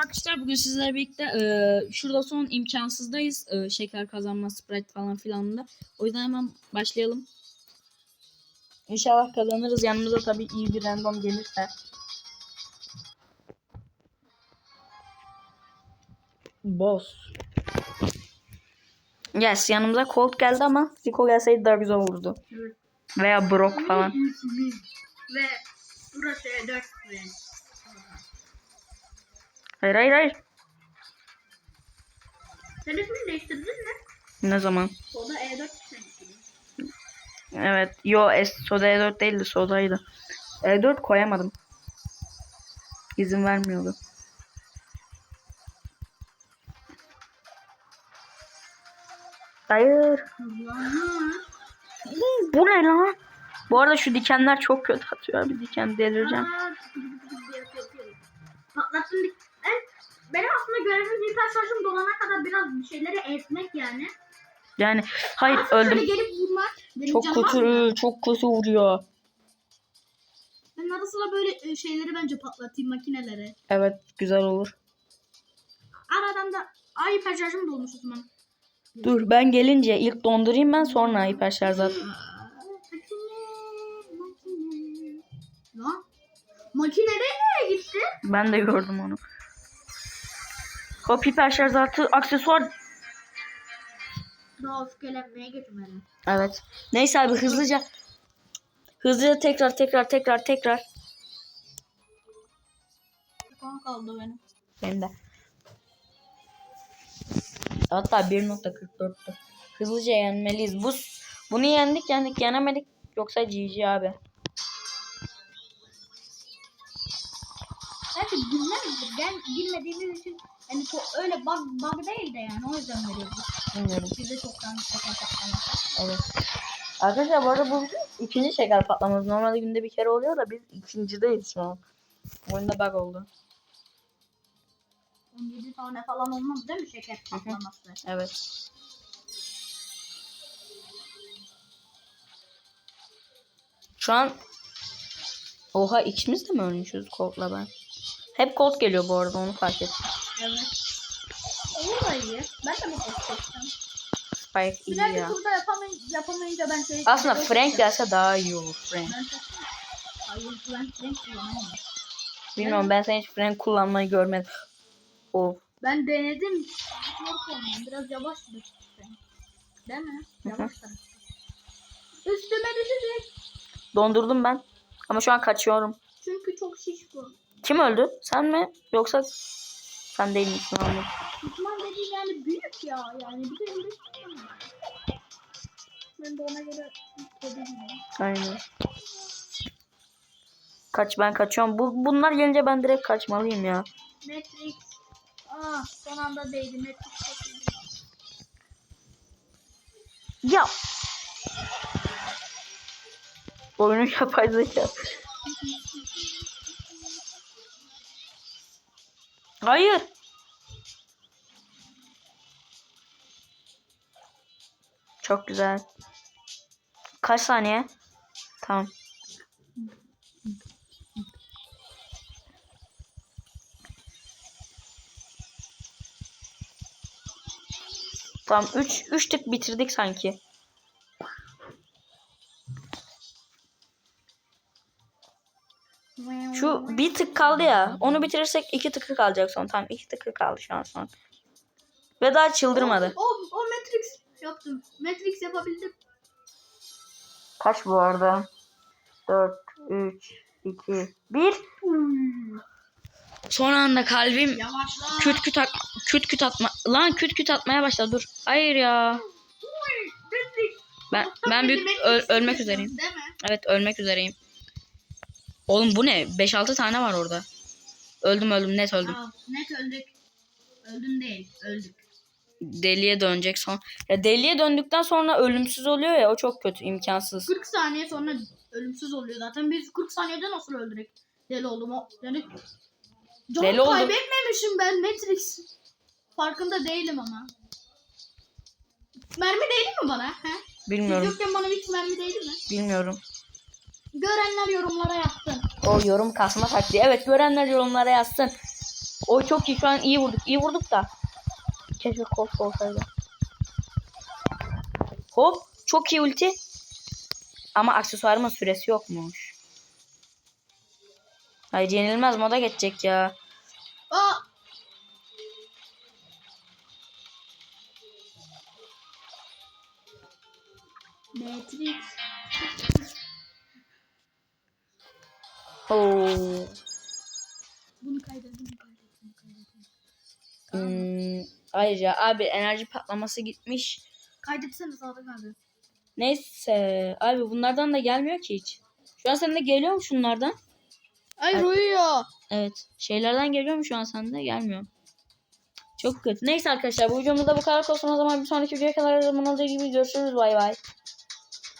Arkadaşlar bugün sizlerle birlikte e, şurada son imkansızdayız. E, şeker kazanma, sprite falan filan da. O yüzden hemen başlayalım. İnşallah kazanırız. Yanımıza tabii iyi bir random gelirse. Boss. Yes yanımıza Colt geldi ama Rico gelseydi daha güzel olurdu. Evet. Veya Brock falan. Ve burası E E4 ve Hayır hayır hayır. İsmini değiştirdin mi? Ne zaman? O da E4 senin. Evet. Yo es soda E4 değildi sodaydı. E4 koyamadım. İzin vermiyordu. Hayır. Bu ne lan? Bu arada şu dikenler çok kötü atıyor. Bir diken delireceğim. Ben, benim aslında görevim hiper şarjım dolana kadar biraz bir şeyleri ezmek yani. Yani hayır Aslında şöyle öldüm. gelip vurmak. Benim Çok canım kötü, çok kötü vuruyor. Ben arada sıra böyle e, şeyleri bence patlatayım makineleri. Evet, güzel olur. Aradan da ay hiper şarjım dolmuş o zaman. Dur ben gelince ilk dondurayım ben sonra hiper şarj. Lan makine nereye gitti? Ben de gördüm onu. Hop hiper şarj artı aksesuar. Evet. Neyse abi hızlıca. Hızlıca tekrar tekrar tekrar tekrar. Kan kaldı benim. Benim de. Hatta 1.44'tü. Hızlıca yenmeliyiz. Bu bunu yendik yendik yenemedik. Yoksa GG abi. Belki bilmemizdir. Ben bilmediğimiz için hani to- öyle bug, bug değil de yani o yüzden veriyoruz. Bilmiyorum. Bize çoktan şaka patlaması. Evet. Arkadaşlar bu arada bu bizim ikinci şeker patlaması. Normalde günde bir kere oluyor da biz ikincideyiz şu an. Oyunda bug oldu. 17 tane falan olmaz değil mi şeker patlaması? Evet. Şu an Oha ikimiz de mi ölmüşüz Colt'la ben? Hep Colt geliyor bu arada onu fark ettim. Evet. Olur da iyi. Ben de bu seçtim. Spike iyi Güzel bir ya. turda yapamay yapamayınca ben şey... Aslında Frank gelse daha iyi olur Frank. Ben seçtim. Hayır ben Frank kullanamam. Bilmiyorum ben sen hiç Frank kullanmayı görmedim. Of. Ben denedim. Kullanıyorum. Biraz yavaş bir Frank. Değil mi? Yavaş. Üstüme düşecek. Dondurdum ben. Ama şu an kaçıyorum. Çünkü çok şiş bu. Kim öldü? Sen mi? Yoksa sen değil misin Ahmet? Düşman dediğin yani büyük ya. Yani bir de düşman. Ben de ona göre. Aynen. Kaç ben kaçıyorum. Bu bunlar gelince ben direkt kaçmalıyım ya. Matrix. Aa son anda değdi. Matrix iyi. Ya. Oyunun yapay zeka. Hayır. Çok güzel. Kaç saniye? Tamam. Tamam 3 3 tık bitirdik sanki. Şu bir tık kaldı ya. Onu bitirirsek iki tıkı kalacak son. Tamam iki tıkı kaldı şu an son. Ve daha çıldırmadı. O, o Matrix yaptım. Matrix yapabildim. Kaç bu arada? 4, 3, 2, 1. Son anda kalbim Yavaşla. küt küt, at, küt küt atma. Lan küt küt atmaya başladı dur. Hayır ya. Ben ben büyük ö- ölmek üzereyim. Değil mi? Evet ölmek üzereyim. Oğlum bu ne? 5-6 tane var orada. Öldüm öldüm net öldüm. Aa, net öldük. Öldün değil. Öldük. Deliye dönecek son. Ya deliye döndükten sonra ölümsüz oluyor ya o çok kötü imkansız. 40 saniye sonra ölümsüz oluyor zaten. Biz 40 saniyede nasıl öldürek? Deli oldum. Yani Canım Deli oldum. kaybetmemişim ben Matrix. Farkında değilim ama. Mermi değdi mi bana? He? Siz Bilmiyorum. yokken bana hiç mermi değdi mi? Bilmiyorum. Görenler yorumlara yazsın. O yorum kasma taktiği. Evet görenler yorumlara yazsın. O çok iyi şu an iyi vurduk. iyi vurduk da. Keşke kost olsaydı. Hop çok iyi ulti. Ama aksesuarımın süresi yokmuş. Hayır yenilmez moda geçecek ya. Aa! Matrix. Oo. Bunu bunu kaydedin. Hmm, abi enerji patlaması gitmiş. Kaydetsene Sadık abi. Neyse abi bunlardan da gelmiyor ki hiç. Şu an sende geliyor mu şunlardan? Ay uyuyor. Evet. Şeylerden geliyor mu şu an sende? Gelmiyor. Çok kötü. Neyse arkadaşlar bu videomuzda bu kadar olsun. O zaman bir sonraki videoya kadar zaman olduğu gibi görüşürüz. Bay bay.